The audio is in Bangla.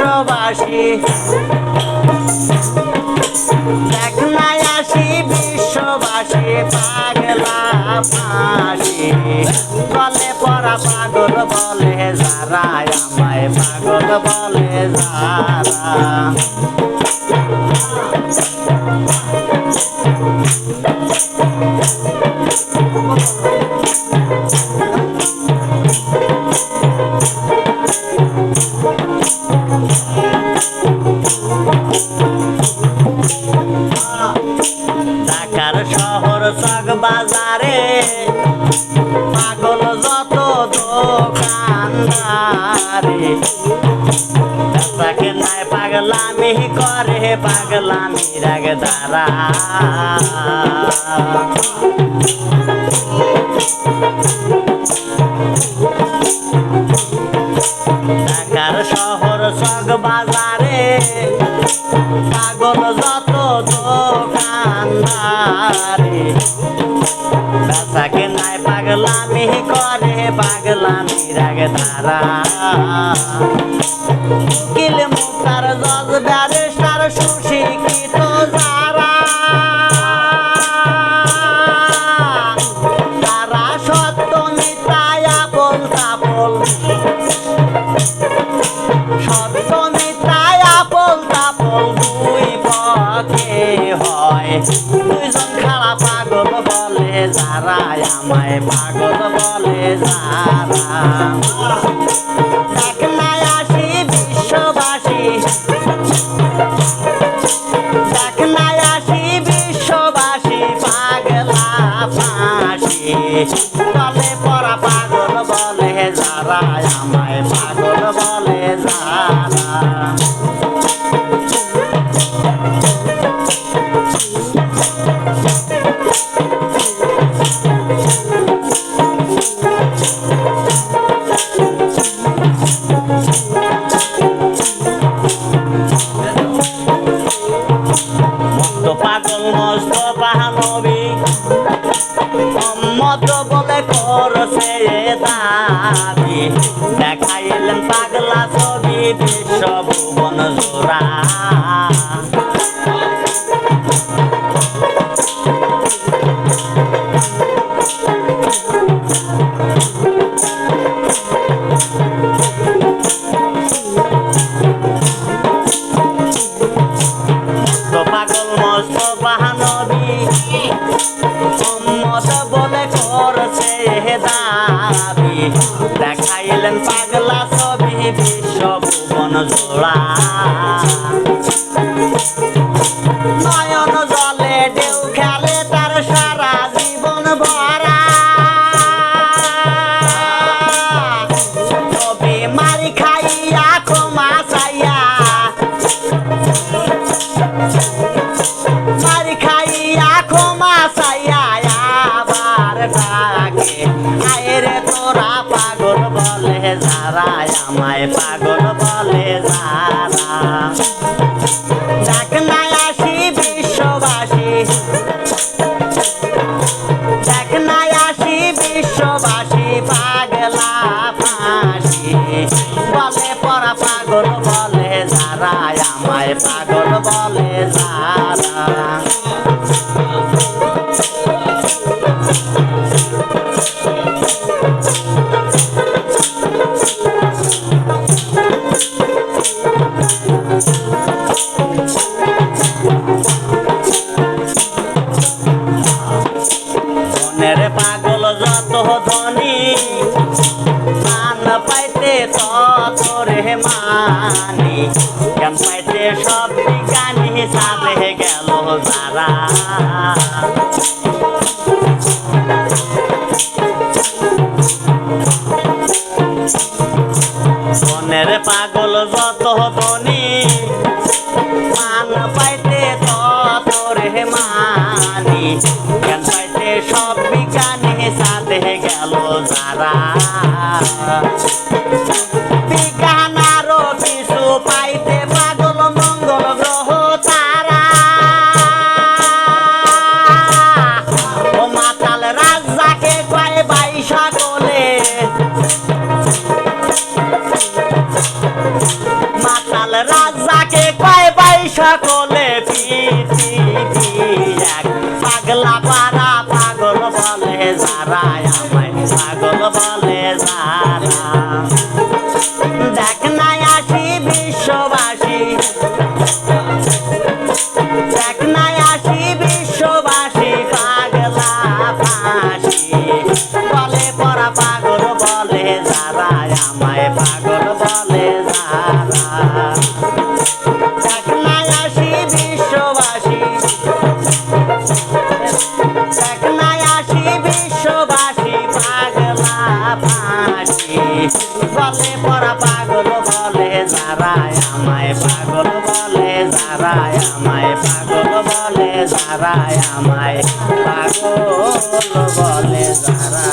বিশ্ববাসী দেখ নাই আসি বিশ্ববাসী, পাগলা ফাঁসি বলে পরা পাগল বলে যারা, আমায় পাগল বলে যারা। ঢাকার শহর চক বাজারে পাগল যত দোকানদারে। তাকে নাই পাগলামি করে, পাগলামি রাগ দ্বারা। ঢাকার শহর চক বাজারে পাগলামি করে পাগলামি রাগে তারা কিল মুক্তার জজ ব্যারিস্টার সুশিক্ষিত যারা। তারা সত্য মিথ্যায় আপন তাপল সত্য মিথ্যায় আপল তাপল দুই পক্ষে হয়। আমায় পাগল বলে যারা দেখ নাই আসি বিশ্ববাসী। দেখ নাই আসি বিশ্ববাসী, পাগলা বলে পরা পাগল বলে যারা আমায় তো পাগল মস্ত পাহানবী সম্মত বলে করছে দেখাইলেন পাগলা ছবি বিশ্ব ভুবন জোড়া। দেখাইলেন পাগলা ছবি বিশ্ব ভুবন জোড়া। আমায় পাগল বলে যারা। ডাক নাই আসি বিশ্ববাসী। ডাক নাই আসি বিশ্ববাসী। মানি জ্ঞান পাইতে সব বিজ্ঞানী সাথে গেল যারা। মনের পাগল যত ধনী মান পাইতে তত রে মানি জ্ঞান পাইতে সব বিজ্ঞানী সাথে গেল যারা। রাজাকে কয় বাই সকলে এক পাগলা পারা পাগল বলে, যারা আমায় পাগল বলে, যারা। দেখ নাই আসি বিশ্ববাসী, দেখ নাই আসি বিশ্ববাসী, পাগলা ফাঁসি। দেখনায় আসি বিশ্ববাসী পাগলা পাটি বলে পরা পাগল বলে যারা আমায় পাগল বলে যারা আমায় পাগল বলে যারা আমায় পাগল বলে যারা